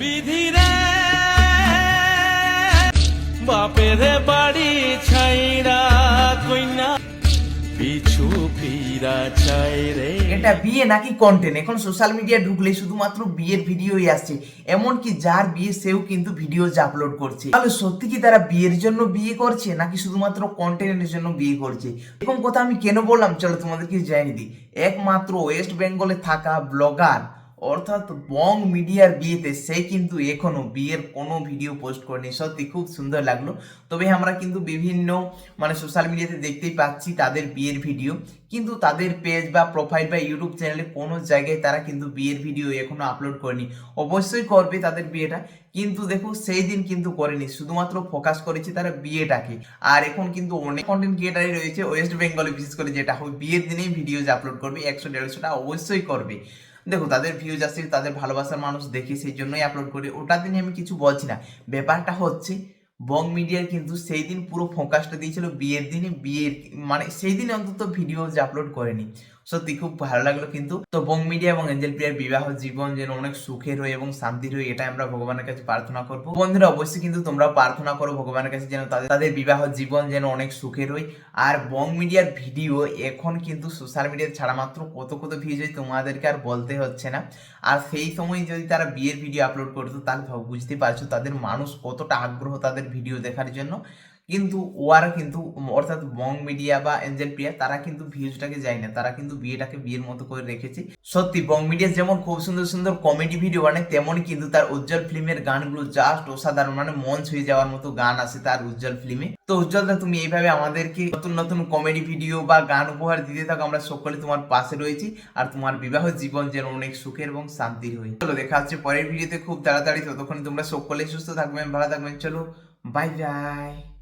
বিধিরে বাপের বাড়ি ছাইরা কইনা, পিছু ফিরা চাই রে। এটা বিয়ে নাকি কন্টেন্ট এখন সোশ্যাল মিডিয়া ঢুকলে শুধুমাত্র বিয়ের ভিডিওই আসছে। এমনকি যার বিয়ে সেও কিন্তু ভিডিওজ আপলোড করছে। তাহলে সত্যি কি তারা বিয়ের জন্য বিয়ে করছে, নাকি শুধুমাত্র কন্টেন্টের জন্য বিয়ে করছে? এরকম কথা আমি কেন বললাম? চলো তোমাদেরকে জানিয়ে দিই। একমাত্র ওয়েস্ট বেঙ্গলে থাকা ব্লগার অর্থাৎ বং মিডিয়ার বিয়েতে সে কিন্তু এখনও বিয়ের কোনো ভিডিও পোস্ট করেনি। সত্যি খুব সুন্দর লাগল। তবে আমরা কিন্তু বিভিন্ন মানে সোশ্যাল মিডিয়াতে দেখতেই পাচ্ছি তাদের বিয়ের ভিডিও কিন্তু তাদের পেজ বা প্রোফাইল বা ইউটিউব চ্যানেলে কোনো জায়গায় তারা কিন্তু বিয়ের ভিডিও এখনও আপলোড করেনি। অবশ্যই করবে তাদের বিয়েটা, কিন্তু দেখো সেই দিন কিন্তু করেনি। শুধুমাত্র ফোকাস করেছে তারা বিয়েটাকে। আর এখন কিন্তু অনেক কন্টেন্ট ক্রিয়েটারই রয়েছে ওয়েস্ট বেঙ্গলে বিশেষ করে যেটা হবে বিয়ের দিনেই ভিডিওজ আপলোড করবে, একশো দেড়শোটা অবশ্যই করবে। দেখো, তাদের ভিউজ আসছে, তাদের ভালোবাসার মানুষ দেখে সেই জন্যই আপলোড করে। ওটা দিনে আমি কিছু বলছি না। ব্যাপারটা হচ্ছে, বং মিডিয়ার কিন্তু সেই দিন পুরো ফোকাসটা দিয়েছিল বিয়ের দিনে। বিয়ের মানে সেই দিনে অন্তত ভিডিও আপলোড করেনি। সত্যি খুব ভালো লাগল কিন্তু। তো বং মিডিয়া এবং এঞ্জেল প্রিয়ার বিবাহ জীবন যেন অনেক সুখের হয় এবং শান্তির হয় এটা আমরা ভগবানের কাছে প্রার্থনা করব। বন্ধুরা, অবশ্যই কিন্তু তোমরা প্রার্থনা করো ভগবানের কাছে যেন তাদের তাদের বিবাহ জীবন যেন অনেক সুখের হয় আর বং মিডিয়ার ভিডিও এখন কিন্তু সোশ্যাল মিডিয়া ছাড়া মাত্র কত কত ভিউজ হয় তোমাদেরকে আর বলতে হচ্ছে না। আর সেই সময় যদি তারা বিয়ের ভিডিও আপলোড করতো, তাহলে বুঝতে পারছ তাদের মানুষ কতটা আগ্রহ তাদের ভিডিও দেখার জন্য। কিন্তু ওরা কিন্তু অর্থাৎ বং মিডিয়া বা এঞ্জেল প্রিয়া তারা কিন্তু ভিউজটাকে যায় না। তারা কিন্তু বিয়েটাকে বিয়ের মতো করে রেখেছে। সত্যি বং মিডিয়া যেমন খুব সুন্দর সুন্দর কমেডি ভিডিও বানায়, তেমনই কিন্তু তার উজ্জ্বল ফিল্মের গানগুলো জাস্ট অসাধারণ মানে মন ছুঁয়ে যাওয়ার মতো গান আছে তার উজ্জ্বল ফিল্মে। তো উজ্জ্বলদা, তুমি এইভাবে আমাদেরকে নতুন নতুন কমেডি ভিডিও বা গান উপহার দিতে থাকো, আমরা সকলে তোমার পাশে রয়েছি আর তোমার বিবাহ জীবন যেন অনেক সুখের এবং শান্তির হয়ে। চলো, দেখা হচ্ছে পরের ভিডিওতে খুব তাড়াতাড়ি। ততক্ষণ তোমরা সকলেই সুস্থ থাকবেন, ভালো থাকবেন। চলো বাই বাই